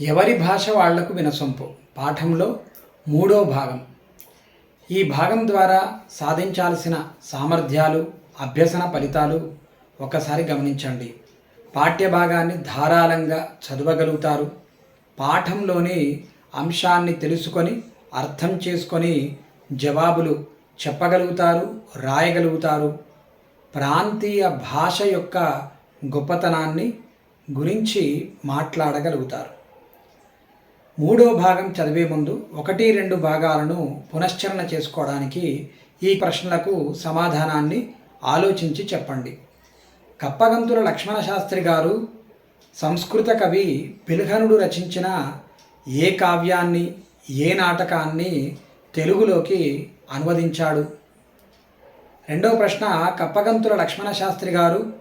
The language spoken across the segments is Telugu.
ఎవరి భాష వాళ్ళకు వినసొంపు? పాఠంలో మూడో భాగం. ఈ భాగం ద్వారా సాధించాల్సిన సామర్థ్యాలు అభ్యసన ఫలితాలు ఒకసారి గమనించండి. పాఠ్య భాగాన్ని ధారాళంగా చదవగలుగుతారు. పాఠంలోని అంశాన్ని తెలుసుకొని అర్థం చేసుకొని జవాబులు చెప్పగలుగుతారు రాయగలుగుతారు. ప్రాంతీయ భాష యొక్క గొప్పతనాన్ని గురించి మాట్లాడగలుగుతారు. మూడో భాగం చదివే ముందు ఒకటి రెండు భాగాలను పునశ్చరణ చేసుకోవడానికి ఈ ప్రశ్నలకు సమాధానాన్ని ఆలోచించి చెప్పండి. కప్పగంతుల లక్ష్మణ శాస్త్రి గారు సంస్కృత కవి పిల్హనుడు రచించిన ఏ కావ్యాన్ని ఏ నాటకాన్ని తెలుగులోకి అనువదించాడు? రెండవ ప్రశ్న కప్పగంతుల లక్ష్మణ శాస్త్రి గారు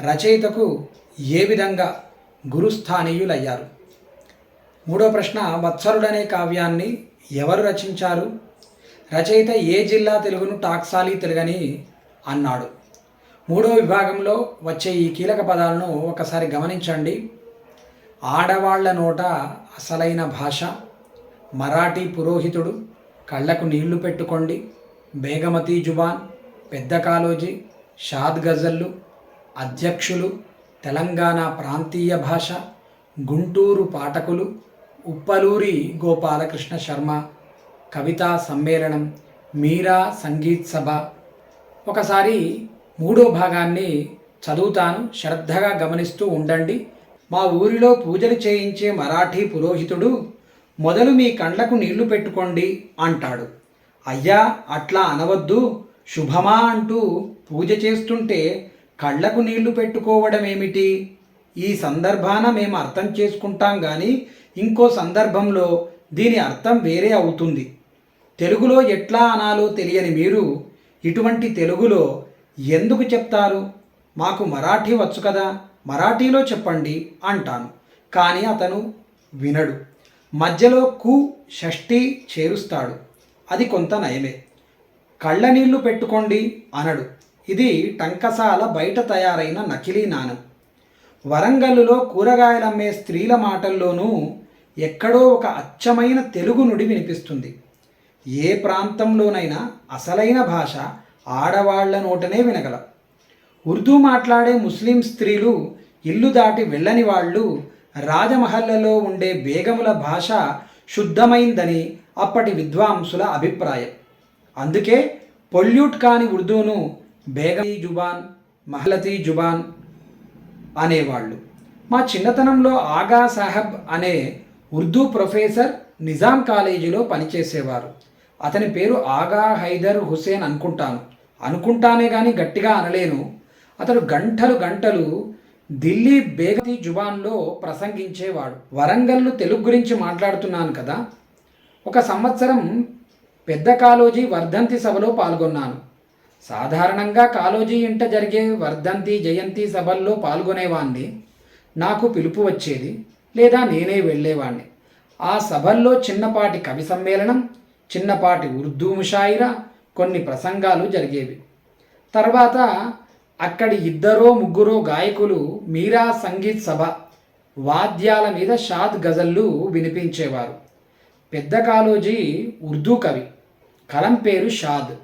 రచయితకు ఏ విధంగా గురుస్థానీయులయ్యారు? మూడో ప్రశ్న వత్సరుడనే కావ్యాన్ని ఎవరు రచించారు? రచయిత ఏ జిల్లా తెలుగును టాక్సాలి తెలుగని అన్నాడు. మూడో విభాగంలో వచ్చే ఈ కీలక పదాలను ఒకసారి గమనించండి. ఆడవాళ్ళ నోట అసలైన భాష మరాఠీ పురోహితుడు కళ్ళకు నీళ్ళు పెట్టుకోండి బేగమతి జుబాన్ పెద్ద కాలోజీ షాద్ గజల్లు అధ్యక్షులు తెలంగాణ ప్రాంతీయ భాష గుంటూరు పాఠకులు ఉప్పలూరి గోపాలకృష్ణ శర్మ కవితా సమ్మేళనం మీరా సంగీత్ సభ. ఒకసారి మూడో భాగాన్ని చదువుతాను. శ్రద్ధగా గమనిస్తూ ఉండండి. మా ఊరిలో పూజలు చేయించే మరాఠీ పురోహితుడు మొదలు మీ కండ్లకు నీళ్ళు పెట్టుకోండి అంటాడు. అయ్యా అట్లా అనవద్దు. శుభమా అంటూ పూజ చేస్తుంటే కళ్ళకు నీళ్ళు పెట్టుకోవడం ఏమిటి ఈ సందర్భాన మేము అర్థం చేసుకుంటాం కానీ ఇంకో సందర్భంలో దీని అర్థం వేరే అవుతుంది. తెలుగులో ఎట్లా అనాలో తెలియని మీరు ఇటువంటి తెలుగులో ఎందుకు చెప్తారు? మాకు మరాఠీ వచ్చు కదా మరాఠీలో చెప్పండి అంటాను. కానీ అతను వినడు. మధ్యలో కు షష్ఠి చేరుస్తాడు. అది కొంత నయమే. కళ్ళనీళ్ళు పెట్టుకోండి అనడు. ఇది టంకసాల బయట తయారైన నకిలీ నాణం. వరంగల్లులో కూరగాయలమ్మే స్త్రీల మాటల్లోనూ ఎక్కడో ఒక అచ్చమైన తెలుగు నుడి వినిపిస్తుంది. ఏ ప్రాంతంలోనైనా అసలైన భాష ఆడవాళ్ళ నోటనే వినగల. ఉర్దూ మాట్లాడే ముస్లిం స్త్రీలు ఇల్లు దాటి వెళ్ళని వాళ్ళు రాజమహల్లలో ఉండే బేగముల భాష శుద్ధమైందని అప్పటి విద్వాంసుల అభిప్రాయం. అందుకే పొల్యూట్ కాని ఉర్దూను బేగమీ జుబాన్ మహలతీ జుబాన్ అనేవాళ్ళు. మా చిన్నతనంలో ఆగా సాహెబ్ అనే ఉర్దూ ప్రొఫెసర్ నిజాం కాలేజీలో పనిచేసేవారు. అతని పేరు ఆగా హైదర్ హుసేన్ అనుకుంటాను. అనుకుంటానే కానీ గట్టిగా అనలేను. అతడు గంటలు గంటలు ఢిల్లీ బేగతి జుబాన్లో ప్రసంగించేవాడు. వరంగల్లు తెలుగు గురించి మాట్లాడుతున్నాను కదా? ఒక సంవత్సరం పెద్ద కాలోజీ వర్ధంతి సభలో పాల్గొన్నాను. సాధారణంగా కాలోజీ ఇంట జరిగే వర్ధంతి జయంతి సభల్లో పాల్గొనేవాణ్ణి. నాకు పిలుపు వచ్చేది లేదా నేనే వెళ్ళేవాణ్ణి. ఆ సభల్లో చిన్నపాటి కవి సమ్మేళనం చిన్నపాటి ఉర్దూ ముషాయిరా కొన్ని ప్రసంగాలు జరిగేవి. తర్వాత అక్కడి ఇద్దరో ముగ్గురో గాయకులు మీరా సంగీత్ సభ వాద్యాల మీద షాద్ గజల్లు వినిపించేవారు. పెద్ద కాలోజీ ఉర్దూ కవి కలం పేరు షాద్.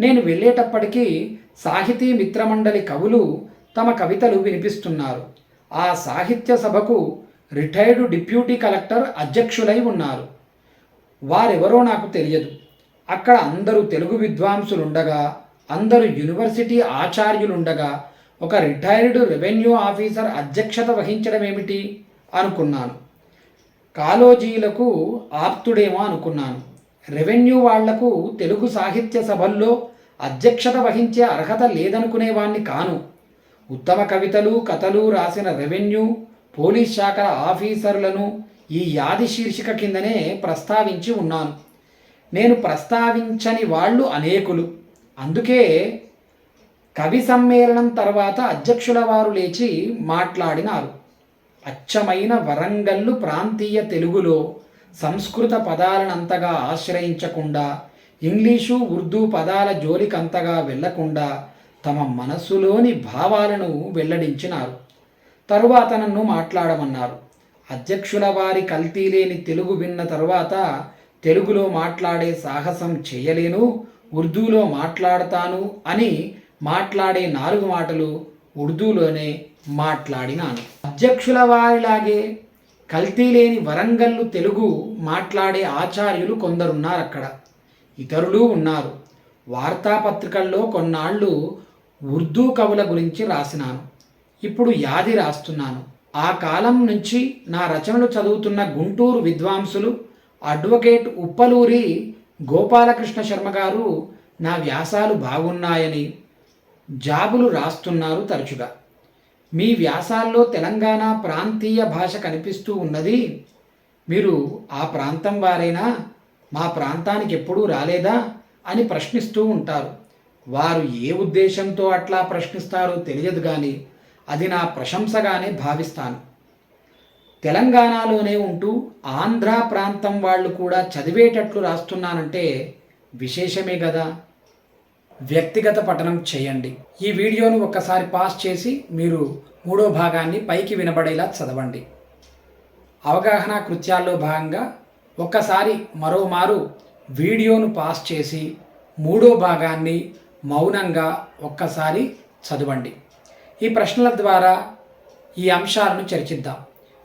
నేను వెళ్ళేటప్పటికీ సాహితీ మిత్రమండలి కవులు తమ కవితలు వినిపిస్తున్నారు. ఆ సాహిత్య సభకు రిటైర్డ్ డిప్యూటీ కలెక్టర్ అధ్యక్షులై ఉన్నారు. వారెవరో నాకు తెలియదు. అక్కడ అందరూ తెలుగు విద్వాంసులుండగా అందరూ యూనివర్సిటీ ఆచార్యులుండగా ఒక రిటైర్డ్ రెవెన్యూ ఆఫీసర్ అధ్యక్షత వహించడం ఏమిటి అనుకున్నాను. కాలోజీలకు ఆప్తుడేమో అనుకున్నాను. రెవెన్యూ వాళ్ళకు తెలుగు సాహిత్య సభల్లో అధ్యక్షత వహించే అర్హత లేదనుకునేవాణ్ణి కాను. ఉత్తమ కవితలు కథలు రాసిన రెవెన్యూ పోలీస్ శాఖల ఆఫీసర్లను ఈ యాది శీర్షిక కిందనే ప్రస్తావించి ఉన్నాను. నేను ప్రస్తావించని వాళ్ళు అనేకులు. అందుకే కవి సమ్మేళనం తర్వాత అధ్యక్షుల వారు లేచి మాట్లాడినారు. అచ్చమైన వరంగల్లు ప్రాంతీయ తెలుగులో సంస్కృత పదాలనంతగా ఆశ్రయించకుండా ఇంగ్లీషు ఉర్దూ పదాల జోలికంతగా వెళ్ళకుండా తమ మనస్సులోని భావాలను వెల్లడించినారు. తరువాత నన్ను మాట్లాడమన్నారు. అధ్యక్షుల వారి కల్తీ లేని తెలుగు విన్న తరువాత తెలుగులో మాట్లాడే సాహసం చేయలేను ఉర్దూలో మాట్లాడతాను అని మాట్లాడే నాలుగు మాటలు ఉర్దూలోనే మాట్లాడినాను. అధ్యక్షుల వారిలాగే కల్తీ లేని వరంగల్లు తెలుగు మాట్లాడే ఆచార్యులు కొందరున్నారు అక్కడ ఇతరులు ఉన్నారు. వార్తాపత్రికల్లో కొన్నాళ్ళు ఉర్దూ కవుల గురించి రాసినాను. ఇప్పుడు యాది రాస్తున్నాను. ఆ కాలం నుంచి నా రచనలు చదువుతున్న గుంటూరు విద్వాంసులు అడ్వకేట్ ఉప్పలూరి గోపాలకృష్ణ శర్మ గారు నా వ్యాసాలు బాగున్నాయని జాబులు రాస్తున్నారు తరచుగా. మీ వ్యాసాల్లో తెలంగాణ ప్రాంతీయ భాష కనిపిస్తూ ఉన్నది. మీరు ఆ ప్రాంతం వారైనా మా ప్రాంతానికి ఎప్పుడూ రాలేదా అని ప్రశ్నిస్తూ ఉంటారు. వారు ఏ ఉద్దేశంతో అట్లా ప్రశ్నిస్తారో తెలియదు కానీ అది నా ప్రశంసగానే భావిస్తాను. తెలంగాణలోనే ఉంటూ ఆంధ్ర ప్రాంతం వాళ్ళు కూడా చదివేటట్లు రాస్తున్నానంటే విశేషమే కదా వ్యక్తిగత పఠనం చేయండి. ఈ వీడియోను ఒక్కసారి పాస్ చేసి మీరు మూడో భాగాన్ని పైకి వినబడేలా చదవండి. అవగాహన కృత్యాల్లో భాగంగా ఒక్కసారి మరోమారు వీడియోను పాస్ చేసి మూడో భాగాన్ని మౌనంగా ఒక్కసారి చదవండి. ఈ ప్రశ్నల ద్వారా ఈ అంశాలను చర్చిద్దాం.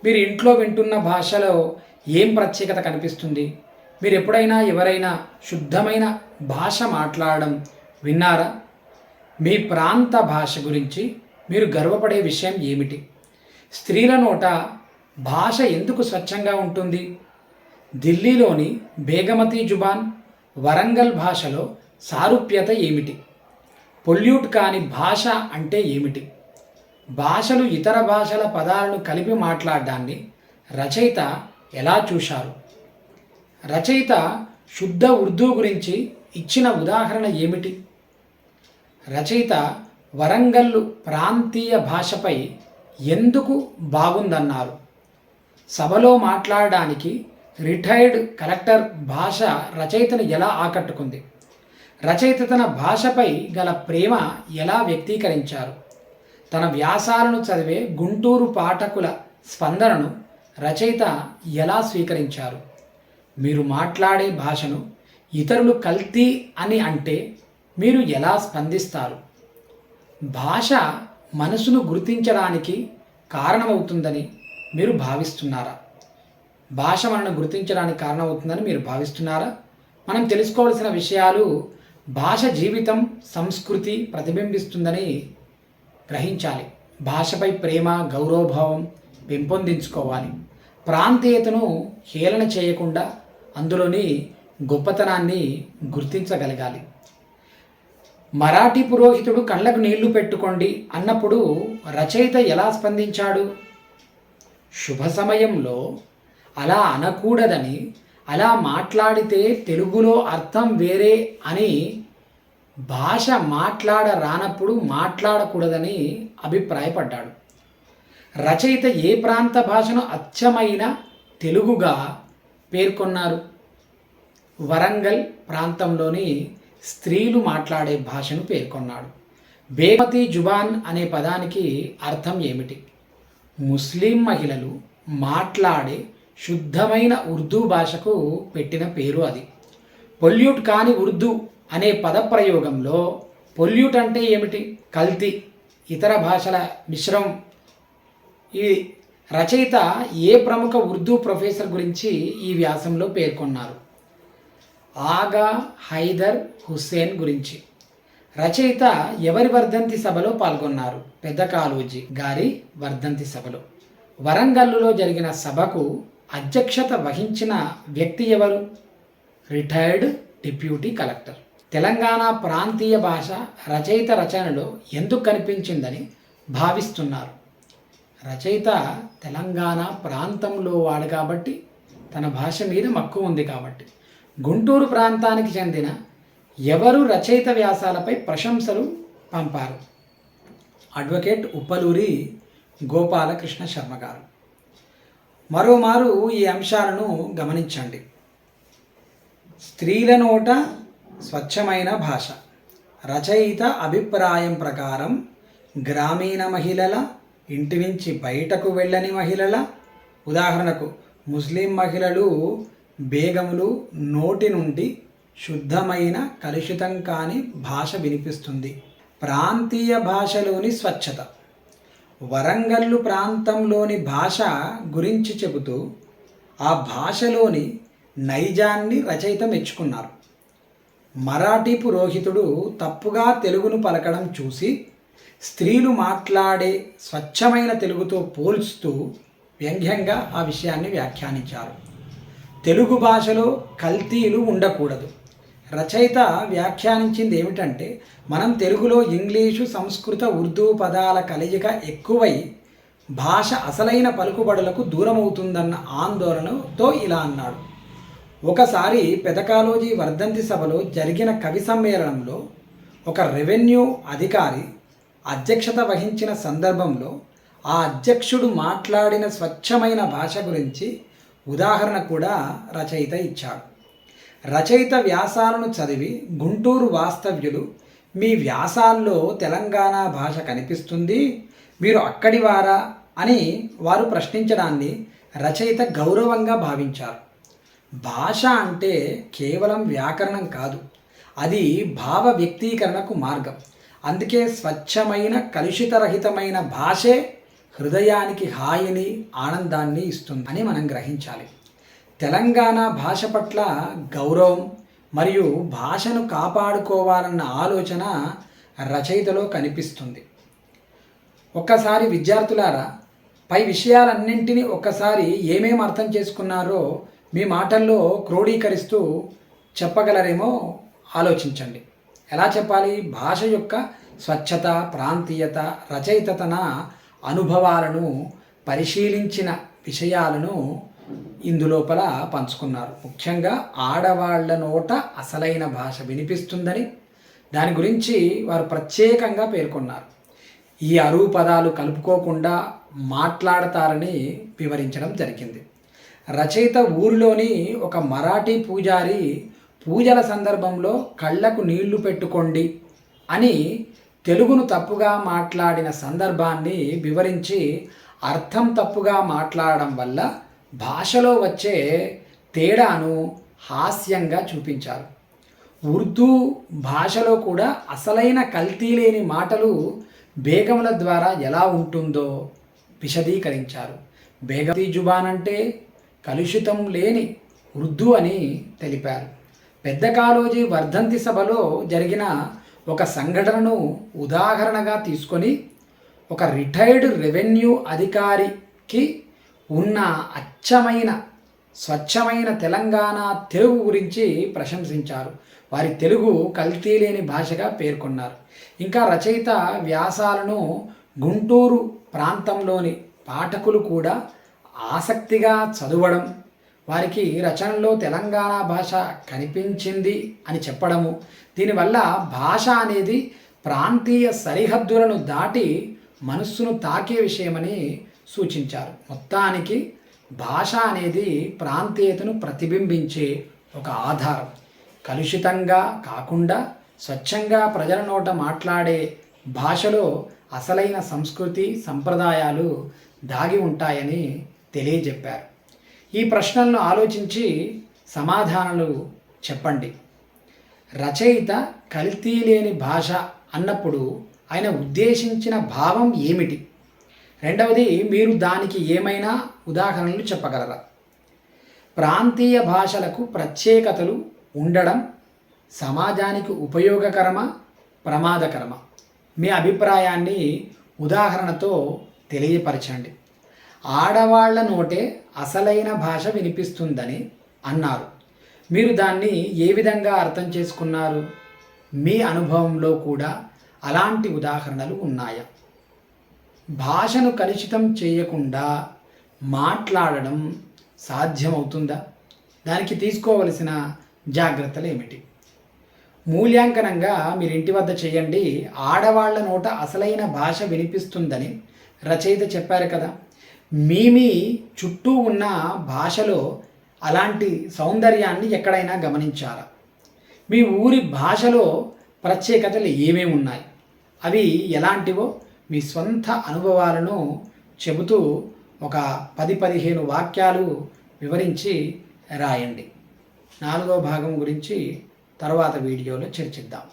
మీరు ఇంట్లో వింటున్న భాషలో ఏం ప్రత్యేకత కనిపిస్తుంది? మీరు ఎప్పుడైనా ఎవరైనా శుద్ధమైన భాష మాట్లాడడం విన్నారా? మీ ప్రాంత భాష గురించి మీరు గర్వపడే విషయం ఏమిటి? స్త్రీల నోట భాష ఎందుకు స్వచ్ఛంగా ఉంటుంది? ఢిల్లీలోని బేగమతి జుబాన్ వరంగల్ భాషలో సారూప్యత ఏమిటి? పొల్యూట్ కాని భాష అంటే ఏమిటి? భాషలు ఇతర భాషల పదాలను కలిపి మాట్లాడడాన్ని రచయిత ఎలా చూశారు? రచయిత శుద్ధ ఉర్దూ గురించి ఇచ్చిన ఉదాహరణ ఏమిటి? రచయిత వరంగల్లు ప్రాంతీయ భాషపై ఎందుకు బాగుందన్నారు? సభలో మాట్లాడడానికి రిటైర్డ్ కలెక్టర్ భాష రచయితను ఎలా ఆకట్టుకుంది? రచయిత తన భాషపై గల ప్రేమ ఎలా వ్యక్తీకరించారు? తన వ్యాసాలను చదివే గుంటూరు పాఠకుల స్పందనను రచయిత ఎలా స్వీకరించారు? మీరు మాట్లాడే భాషను ఇతరులు కల్తీ అని అంటే మీరు ఎలా స్పందిస్తారు? భాష మనసును గుర్తించడానికి కారణమవుతుందని మీరు భావిస్తున్నారా? భాష మనను గుర్తించడానికి కారణమవుతుందని మీరు భావిస్తున్నారా? మనం తెలుసుకోవాల్సిన విషయాలు భాష జీవితం సంస్కృతి ప్రతిబింబిస్తుందని గ్రహించాలి. భాషపై ప్రేమ గౌరవభావం పెంపొందించుకోవాలి. ప్రాంతీయతను హేళన చేయకుండా అందులోని గొప్పతనాన్ని గుర్తించగలగాలి. మరాఠీ పురోహితుడు కళ్ళకు నీళ్ళు పెట్టుకోండి అన్నప్పుడు రచయిత ఎలా స్పందించాడు? శుభ సమయంలో అలా అనకూడదని అలా మాట్లాడితే తెలుగులో అర్థం వేరే అని భాష మాట్లాడ రానప్పుడు మాట్లాడకూడదని అభిప్రాయపడ్డాడు. రచయిత ఏ ప్రాంత భాషను అచ్చమైన తెలుగుగా పేర్కొన్నారు? వరంగల్ ప్రాంతంలోని స్త్రీలు మాట్లాడే భాషను పేర్కొన్నాడు. బేమతి జుబాన్ అనే పదానికి అర్థం ఏమిటి? ముస్లిం మహిళలు మాట్లాడే శుద్ధమైన ఉర్దూ భాషకు పెట్టిన పేరు అది. పొల్యూట్ కాని ఉర్దూ అనే పదప్రయోగంలో పొల్యూట్ అంటే ఏమిటి? కల్తీ ఇతర భాషల మిశ్రమం ఈ రచయిత ఏ ప్రముఖ ఉర్దూ ప్రొఫెసర్ గురించి ఈ వ్యాసంలో పేర్కొన్నారు? ఆగా హైదర్ హుస్సేన్ గురించి. రచయిత ఎవరి వర్ధంతి సభలో పాల్గొన్నారు? పెద్ద కాళోజీ గారి వర్ధంతి సభలో. వరంగల్లులో జరిగిన సభకు అధ్యక్షత వహించిన వ్యక్తి ఎవరు? Retired deputy collector. తెలంగాణ ప్రాంతీయ భాష రచయిత రచనలో ఎందుకు కనిపించిందని భావిస్తున్నారు. రచయిత తెలంగాణ ప్రాంతంలో వాడు కాబట్టి తన భాష మీద మక్కువ ఉంది కాబట్టి. గుంటూరు ప్రాంతానికి చెందిన ఎవరు రచయిత వ్యాసాలపై ప్రశంసలు పంపారు? అడ్వకేట్ ఉప్పలూరి గోపాలకృష్ణ శర్మ గారు. మరోమారు ఈ అంశాలను గమనించండి. స్త్రీల నోట స్వచ్ఛమైన భాష. రచయిత అభిప్రాయం ప్రకారం గ్రామీణ మహిళల ఇంటి నుంచి బయటకు వెళ్ళని మహిళల ఉదాహరణకు ముస్లిం మహిళలు బేగములు నోటి నుండి శుద్ధమైన కలుషితం కాని భాష వినిపిస్తుంది. ప్రాంతీయ భాషలోని స్వచ్ఛత. వరంగల్లు ప్రాంతంలోని భాష గురించి చెబుతూ ఆ భాషలోని నైజాన్ని రచయిత మెచ్చుకున్నారు. మరాఠీ పురోహితుడు తప్పుగా తెలుగును పలకడం చూసి స్త్రీలు మాట్లాడే స్వచ్ఛమైన తెలుగుతో పోల్చుతూ వ్యంగ్యంగా ఆ విషయాన్ని వ్యాఖ్యానించారు. తెలుగు భాషలో కల్తీలు ఉండకూడదు. రచయిత వ్యాఖ్యానించింది ఏమిటంటే మనం తెలుగులో ఇంగ్లీషు సంస్కృత ఉర్దూ పదాల కలయిక ఎక్కువై భాష అసలైన పలుకుబడులకు దూరమవుతుందన్న ఆందోళనతో ఇలా అన్నాడు. ఒకసారి పెదకాలోజీ వర్ధంతి సభలో జరిగిన కవి సమ్మేళనంలో ఒక రెవెన్యూ అధికారి అధ్యక్షత వహించిన సందర్భంలో ఆ అధ్యక్షుడు మాట్లాడిన స్వచ్ఛమైన భాష గురించి ఉదాహరణ కూడా రచయిత ఇచ్చాడు. రచయిత వ్యాసాలను చదివి గుంటూరు వాస్తవ్యులు మీ వ్యాసాల్లో తెలంగాణ భాష కనిపిస్తుంది మీరు అక్కడివారా? అని వారు ప్రశ్నించడాన్ని రచయిత గౌరవంగా భావించారు. భాష అంటే కేవలం వ్యాకరణం కాదు. అది భావ వ్యక్తీకరణకు మార్గం. అందుకే స్వచ్ఛమైన కలుషితరహితమైన భాషే హృదయానికి హాయిని ఆనందాన్ని ఇస్తుంది అని మనం గ్రహించాలి. తెలంగాణ భాష పట్ల గౌరవం మరియు భాషను కాపాడుకోవాలన్న ఆలోచన రచయితలో కనిపిస్తుంది. ఒక్కసారి విద్యార్థులారా పై విషయాలన్నింటినీ ఒక్కసారి ఏమేమి అర్థం చేసుకున్నారో మీ మాటల్లో క్రోడీకరిస్తూ చెప్పగలరేమో ఆలోచించండి. ఎలా చెప్పాలి? భాష యొక్క స్వచ్ఛత ప్రాంతీయత రచయితతన అనుభవాలను పరిశీలించిన విషయాలను ఇందులోపల పంచుకున్నారు. ముఖ్యంగా ఆడవాళ్ళ నోట అసలైన భాష వినిపిస్తుందని దాని గురించి వారు ప్రత్యేకంగా పేర్కొన్నారు. ఈ అరువు పదాలు కలుపుకోకుండా మాట్లాడతారని వివరించడం జరిగింది. రచయిత ఊరిలోని ఒక మరాఠీ పూజారి పూజల సందర్భంలో కళ్ళకు నీళ్ళు పెట్టుకోండి అని తెలుగును తప్పుగా మాట్లాడిన సందర్భాన్ని వివరించి అర్థం తప్పుగా మాట్లాడడం వల్ల భాషలో వచ్చే తేడాను హాస్యంగా చూపించారు. ఉర్దూ భాషలో కూడా అసలైన కల్తీ లేని మాటలు బేగముల ద్వారా ఎలా ఉంటుందో విశదీకరించారు. బేగతీ జుబాన్ అంటే కలుషితం లేని ఉర్దూ అని తెలిపారు. పెద్ద కాలోజీ వర్ధంతి సభలో జరిగిన ఒక సంఘటనను ఉదాహరణగా తీసుకొని ఒక రిటైర్డ్ రెవెన్యూ అధికారికి ఉన్న అచ్చమైన స్వచ్ఛమైన తెలంగాణ తెలుగు గురించి ప్రశంసించారు. వారి తెలుగు కల్తీ లేని భాషగా పేర్కొన్నారు. ఇంకా రచయిత వ్యాసాలను గుంటూరు ప్రాంతంలోని పాఠకులు కూడా ఆసక్తిగా చదవడం వారికి రచనలో తెలంగాణ భాష కనిపించింది అని చెప్పడము. దీనివల్ల భాష అనేది ప్రాంతీయ సరిహద్దులను దాటి మనస్సును తాకే విషయమని సూచించారు. మొత్తానికి భాష అనేది ప్రాంతీయతను ప్రతిబింబించే ఒక ఆధారం. కలుషితంగా కాకుండా స్వచ్ఛంగా ప్రజల నోట మాట్లాడే భాషలో అసలైన సంస్కృతి సంప్రదాయాలు దాగి ఉంటాయని తెలియజెప్పారు. ఈ ప్రశ్నలను ఆలోచించి సమాధానాలు చెప్పండి. రచయిత కల్తీ లేని భాష అన్నప్పుడు ఆయన ఉద్దేశించిన భావం ఏమిటి? రెండవది మీరు దానికి ఏమైనా ఉదాహరణలు చెప్పగలరా? ప్రాంతీయ భాషలకు ప్రత్యేకతలు ఉండడం సమాజానికి ఉపయోగకరమా ప్రమాదకరమా? మీ అభిప్రాయాన్ని ఉదాహరణతో తెలియపరచండి. ఆడవాళ్ళ నోటే అసలైన భాష వినిపిస్తుందని అన్నారు. మీరు దాన్ని ఏ విధంగా అర్థం చేసుకున్నారు? మీ అనుభవంలో కూడా అలాంటి ఉదాహరణలు ఉన్నాయా? భాషను కలుషితం చేయకుండా మాట్లాడడం సాధ్యమవుతుందా? దానికి తీసుకోవలసిన జాగ్రత్తలు ఏమిటి? మూల్యాంకనంగా మీరు ఇంటి వద్ద చేయండి. ఆడవాళ్ళ నోట అసలైన భాష వినిపిస్తుందని రచయిత చెప్పారు కదా. మీ మీ చుట్టూ ఉన్న భాషలో అలాంటి సౌందర్యాన్ని ఎక్కడైనా గమనించారా? మీ ఊరి భాషలో ప్రత్యేకతలు ఏమేమి ఉన్నాయి? అవి ఎలాంటివో మీ స్వంత అనుభవాలను చెబుతూ ఒక పది పదిహేను వాక్యాలు వివరించి రాయండి. నాలుగో భాగం గురించి తర్వాత వీడియోలో చర్చిద్దాం.